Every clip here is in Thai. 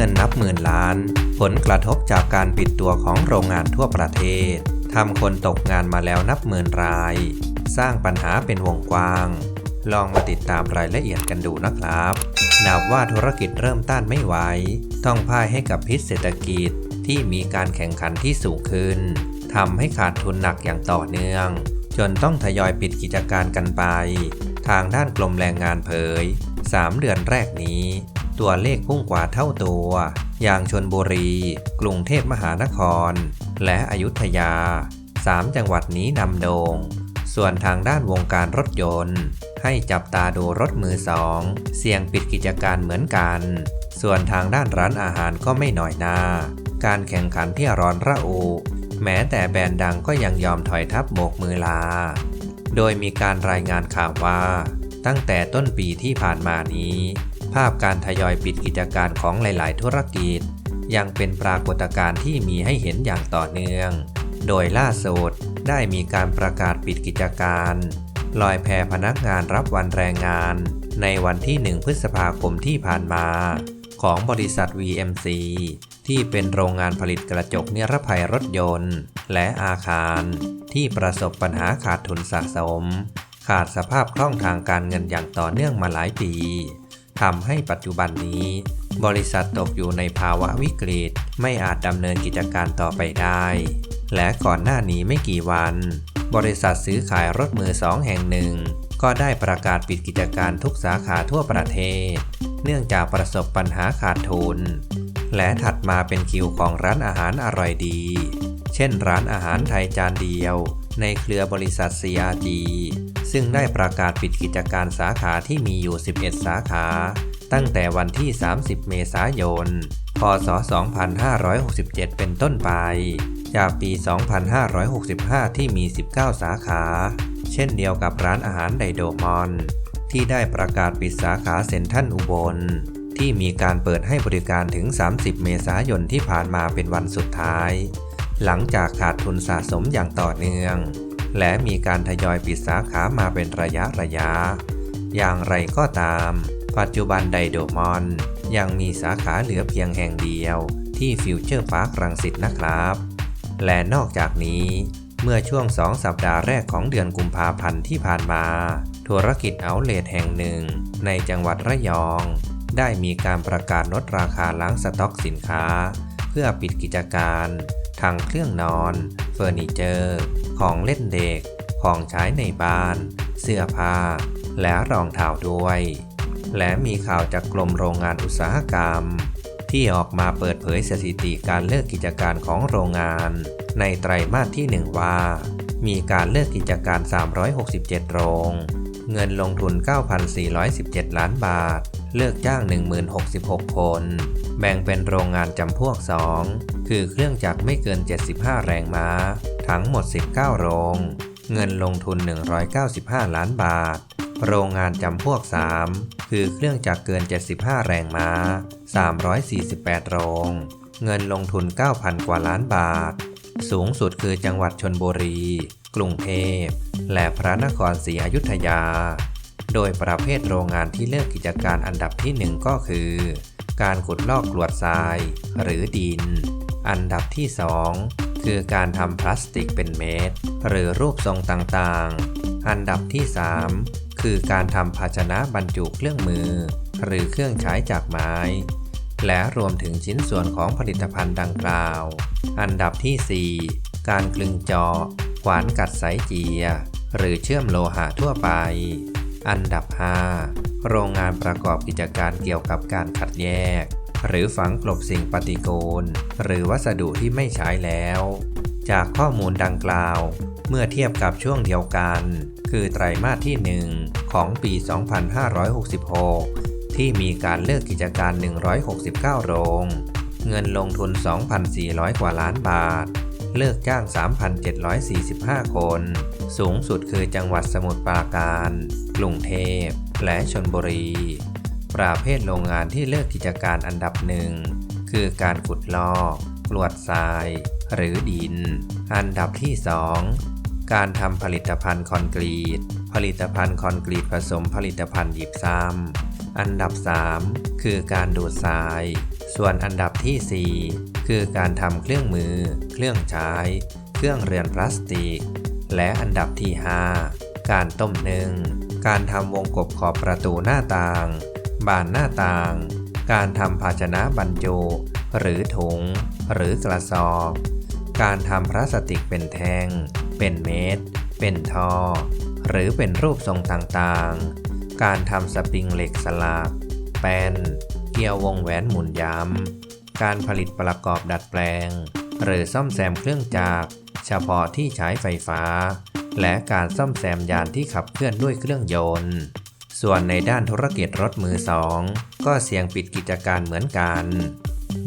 เงินนับหมื่นล้าน ผลกระทบจากการปิดตัวของโรงงานทั่วประเทศทำคนตกงานมาแล้วนับหมื่นราย สร้างปัญหาเป็นวงกว้าง ลองมาติดตามรายละเอียดกันดูนะครับนับว่าธุรกิจเริ่มต้านไม่ไหวต้องพ่ายให้กับพิษเศรษฐกิจที่มีการแข่งขันที่สูงขึ้นทำให้ขาดทุนหนักอย่างต่อเนื่อง จนต้องทยอยปิดกิจการกันไป ทางด้านกรมแรงงานเผย 3 เดือนแรกนี้ ตัวเลขพุ่งกว่าเท่าตัว อย่างชนบุรี กรุงเทพมหานคร และอยุธยา 3 จังหวัดนี้นำโดง่ง ส่วนทางด้านวงการรถยนต์ ให้จับตาดูรถมือสอง เสี่ยงปิดกิจการเหมือนกัน ส่วนทางด้านร้านอาหารก็ไม่หน่อยนา การแข่งขันที่ร้อนระอุ แม้แต่แบรนด์ดังก็ยังยอมถอยทับโบกมือลา โดยมีการรายงานข่าวว่า ตั้งแต่ต้นปีที่ผ่านมานี้ ภาพการทยอยปิดกิจการของหลาย ๆ ธุรกิจ ยังเป็นปรากฏการณ์ที่มีให้เห็นอย่างต่อเนื่อง โดยล่าสุดได้มีการประกาศปิดกิจการลอยแพพนักงานรับวันแรงงาน ในวันที่ 1 พฤษภาคมที่ผ่านมา ของบริษัท VMC ที่เป็นโรงงานผลิตกระจกนิรภัยรถยนต์ และอาคาร ที่ประสบปัญหาขาดทุนสะสม ขาดสภาพคล่องทางการเงินอย่างต่อเนื่องมาหลายปี ทำให้ปัจจุบันนี้ บริษัทตกอยู่ในภาวะวิกฤต ไม่อาจดำเนินกิจการต่อไปได้ และก่อนหน้านี้ไม่กี่วัน บริษัทซื้อขายรถมือสองแห่งหนึ่ง ก็ได้ประกาศปิดกิจการทุกสาขาทั่วประเทศ เนื่องจากประสบปัญหาขาดทุน และถัดมาเป็นคิวของร้านอาหารอร่อยดี เช่นร้านอาหารไทยจานเดียว ในเครือบริษัท CRG ซึ่งได้ประกาศปิดกิจการสาขาที่มีอยู่ 11 สาขา ตั้งแต่วันที่ 30 เมษายน พศ 2567 เป็นต้นไป จากปี 2565 ที่มี 19 สาขา เช่นเดียวกับร้านอาหารไดโดมอน ที่ได้ประกาศปิดสาขาเซ็นทรัลอุบลที่มีการเปิดให้บริการถึง 30 เมษายนที่ผ่านมาเป็นวันสุดท้าย หลังจากขาดทุนสะสมอย่างต่อเนื่อง และมีการทยอยปิดสาขามาเป็นระยะระยะ อย่างไรก็ตาม ปัจจุบันไดโดมอน ยังมีสาขาเหลือเพียงแห่งเดียวที่ฟิวเจอร์พาร์ครังสิตนะครับ และนอกจากนี้ เมื่อช่วง 2 สัปดาห์แรกของเดือนกุมภาพันธ์ที่ผ่านมา ธุรกิจเอาเลทแห่งหนึ่ง ในจังหวัดระยอง ได้มีการประกาศลดราคาล้างสต็อกสินค้า เพื่อปิดกิจการ ทั้งเครื่องนอน เฟอร์นิเจอร์ ของเล่นเด็ก ของใช้ในบ้าน เสื้อผ้า และรองเท้าด้วย และมีข่าวจากกรมโรงงานอุตสาหกรรม ที่ออกมาเปิดเผยสถิติการเลิกกิจการของโรงงาน ในไตรมาสที่ 1 ว่า มีการเลิกกิจการ 367 โรง เงินลงทุน 9,417 ล้านบาท เลิกจ้าง 1066 คน แบ่งเป็นโรงงานจำพวก 2 คือเครื่องจักรไม่เกิน 75 แรงม้า ทั้งหมด 19 โรง เงินลงทุน 195 ล้านบาท โรงงานจำพวก 3 คือเครื่องจักรเกิน 75 แรงม้า 348 โรง เงินลงทุน 9,000 กว่าล้านบาท สูงสุดคือจังหวัดชนบุรี กรุงเทพ และพระนครศรีอยุธยา โดยประเภทโรงงานที่เลิกกิจการอันดับที่ 1 ก็คือ การขุดลอกกรวดทราย หรือดิน อันดับที่ 2 คือการทำพลาสติกเป็นเม็ดหรือรูปทรงต่างๆ อันดับที่ 3 คือการทำภาชนะบรรจุเครื่องมือ หรือเครื่องใช้จากไม้ และรวมถึงชิ้นส่วนของผลิตภัณฑ์ดังกล่าว อันดับที่ 4 การกลึงเจาะขวานกัดสายเจีย หรือเชื่อมโลหะทั่วไป อันดับ 5 โรงงานประกอบกิจการเกี่ยวกับการคัดแยก หรือฝังกลบสิ่งปฏิกูล หรือวัสดุที่ไม่ใช้แล้ว จากข้อมูลดังกล่าว เมื่อเทียบกับช่วงเดียวกัน คือไตรมาสที่ 1 ของปี 2566 ที่มีการเลิกกิจการ 169 โรง เงินลงทุน 2,400 กว่าล้านบาทเลิกจ้าง 3,745 คน สูงสุดคือจังหวัดสมุทรปราการ กรุงเทพ และชนบุรี ประเภทโรงงานที่เลิกกิจการอันดับหนึ่ง คือการขุดลอกกรวดทราย หรือดิน อันดับที่ 2 การทำผลิตภัณฑ์คอนกรีต ผลิตภัณฑ์คอนกรีตผสมผลิตภัณฑ์หยิบซ้ำอันดับ 3 คือการดูดทราย ส่วนอันดับที่ 4 คือการทำเครื่องมือ เครื่องใช้ เครื่องเรือนพลาสติก และอันดับที่ 5 การต้มนึ่ง การทำวงกบขอบประตูหน้าต่าง บานหน้าต่าง การทำภาชนะบรรจุ หรือถุง หรือกระสอบ การทำพลาสติกเป็นแท่งเป็นเม็ด เป็นท่อหรือเป็นรูปทรงต่างๆ การทำสปริงเหล็กสลักแป้นเกี่ยววงแหวนหมุนย้ำ การผลิตประกอบดัดแปลง หรือซ่อมแซมเครื่องจักรเฉพาะที่ใช้ไฟฟ้า และการซ่อมแซมยานที่ขับเคลื่อนด้วยเครื่องยนต์ ส่วนในด้านธุรกิจรถมือสอง ก็เสี่ยงปิดกิจการเหมือนกัน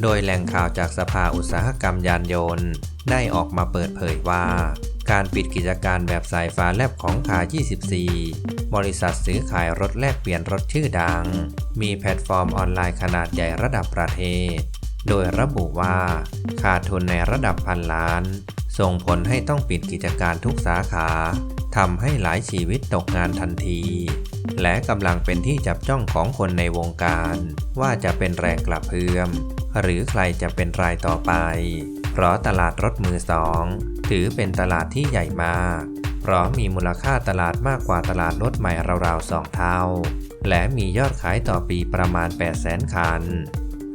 โดยแหล่งข่าวจากสภาอุตสาหกรรมยานยนต์ ได้ออกมาเปิดเผยว่า การปิดกิจการแบบสายฟ้าแลบของคา24 บริษัทซื้อขายรถแลกเปลี่ยนรถชื่อดัง มีแพลตฟอร์มออนไลน์ขนาดใหญ่ระดับประเทศโดยระบุว่า ขาดทุนในระดับพันล้าน ส่งผลให้ต้องปิดกิจการทุกสาขาทำให้หลายชีวิตตกงานทันที และกำลังเป็นที่จับจ้องของคนในวงการ ว่าจะเป็นแรงกระเพื่อม หรือใครจะเป็นรายต่อไป เพราะตลาดรถมือสอง ถือเป็นตลาดที่ใหญ่มาก เพราะมีมูลค่าตลาดมากกว่าตลาดรถใหม่ราวๆสองเท่า และมียอดขายต่อปีประมาณ 800,000 คัน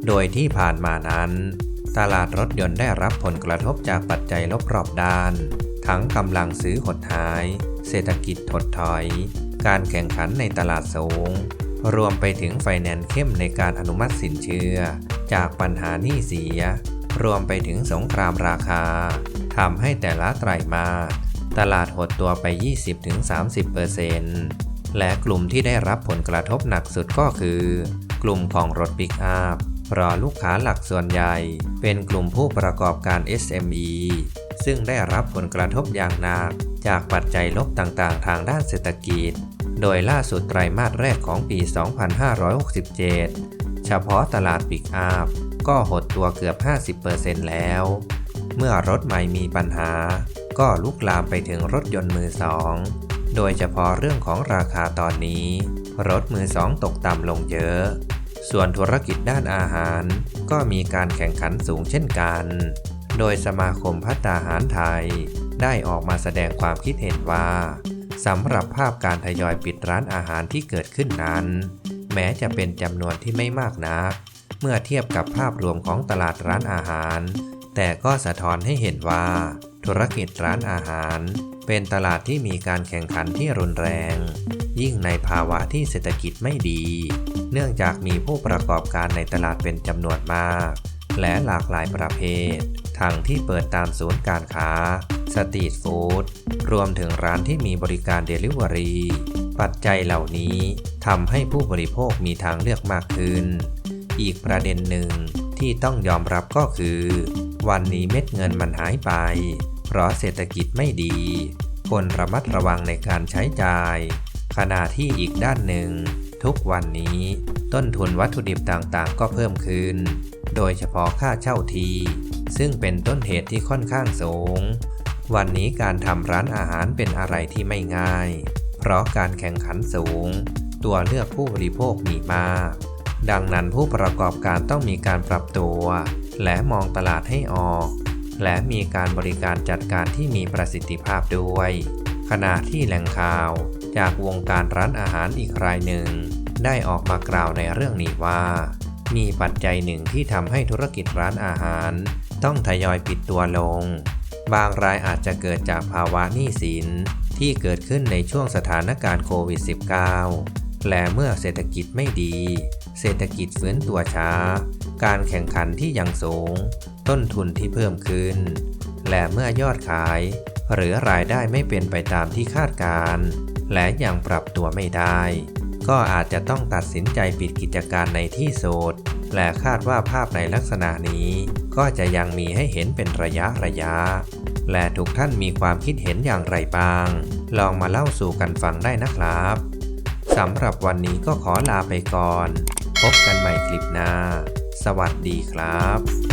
โดยที่ผ่านมานั้น ตลาดรถยนต์ได้รับผลกระทบจากปัจจัยลบรอบด้าน ทั้งกำลังซื้อหดหาย เศรษฐกิจถดถอย การแข่งขันในตลาดสูง รวมไปถึงไฟแนนซ์เข้มในการอนุมัติสินเชื่อ จากปัญหาหนี้เสีย รวมไปถึงสงครามราคาทำให้แต่ละไตรมาสตลาดหดตัวไป 20-30%และกลุ่มที่ได้รับผลกระทบหนักสุดก็คือ กลุ่มของรถปิกอัพ เพราะลูกค้าหลักส่วนใหญ่ เป็นกลุ่มผู้ประกอบการ SME ซึ่งได้รับผลกระทบอย่างหนัก จากปัจจัยลบต่างๆ ทางด้านเศรษฐกิจ โดยล่าสุดไตรมาสแรกของปี 2567 เฉพาะตลาดปิกอัพก็หดตัวเกือบ 50%แล้ว เมื่อรถใหม่มีปัญหา ก็ลุกลามไปถึงรถยนต์มือสอง โดยเฉพาะเรื่องของราคาตอนนี้ รถมือสองตกต่ำลงเยอะ ส่วนธุรกิจด้านอาหาร ก็มีการแข่งขันสูงเช่นกัน โดยสมาคมพัตตาหารไทย ได้ออกมาแสดงความคิดเห็นว่าสำหรับภาพการทยอยปิดร้านอาหารที่เกิดขึ้นนั้น แม้จะเป็นจำนวนที่ไม่มากนัก เมื่อเทียบกับภาพรวมของตลาดร้านอาหาร แต่ก็สะท้อนให้เห็นว่า ธุรกิจร้านอาหาร เป็นตลาดที่มีการแข่งขันที่รุนแรง ยิ่งในภาวะที่เศรษฐกิจไม่ดี เนื่องจากมีผู้ประกอบการในตลาดเป็นจำนวนมาก และหลากหลายประเภท ทั้งที่เปิดตามศูนย์การค้า สตรีทฟู้ด รวมถึงร้านที่มีบริการเดลิเวอรี่ปัจจัยเหล่านี้ทำให้ผู้บริโภคมีทางเลือกมากขึ้น อีกประเด็นหนึ่งที่ต้องยอมรับก็คือ วันนี้เม็ดเงินมันหายไป เพราะเศรษฐกิจไม่ดี คนระมัดระวังในการใช้จ่าย ขณะที่อีกด้านหนึ่ง ทุกวันนี้ ต้นทุนวัตถุดิบต่างๆ ก็เพิ่มขึ้น โดยเฉพาะค่าเช่าที ซึ่งเป็นต้นเหตุที่ค่อนข้างสูง วันนี้การทำร้านอาหารเป็นอะไรที่ไม่ง่าย เพราะการแข่งขันสูง ตัวเลือกผู้บริโภคมีมากดังนั้นผู้ประกอบการต้องมีการปรับตัว และมองตลาดให้ออก และมีการบริการจัดการที่มีประสิทธิภาพด้วย ขณะที่แหล่งข่าว จากวงการร้านอาหารอีกรายหนึ่ง ได้ออกมากล่าวในเรื่องนี้ว่า มีปัจจัยหนึ่งที่ทำให้ธุรกิจร้านอาหาร ต้องทยอยปิดตัวลง บางรายอาจจะเกิดจากภาวะหนี้สินที่เกิดขึ้นในช่วงสถานการณ์โควิด -19 และเมื่อเศรษฐกิจไม่ดี เศรษฐกิจฟื้นตัวช้า การแข่งขันที่ยังสูง ต้นทุนที่เพิ่มขึ้น และเมื่อยอดขาย หรือรายได้ไม่เป็นไปตามที่คาดการ และยังปรับตัวไม่ได้ ก็อาจจะต้องตัดสินใจปิดกิจการในที่สุดและคาดว่าภาพในลักษณะนี้ ก็จะยังมีให้เห็นเป็นระยะระยะ และทุกท่านมีความคิดเห็นอย่างไรบ้าง ลองมาเล่าสู่กันฟังได้นะครับสำหรับวันนี้ก็ขอลาไปก่อน พบกันใหม่คลิปหน้า สวัสดีครับ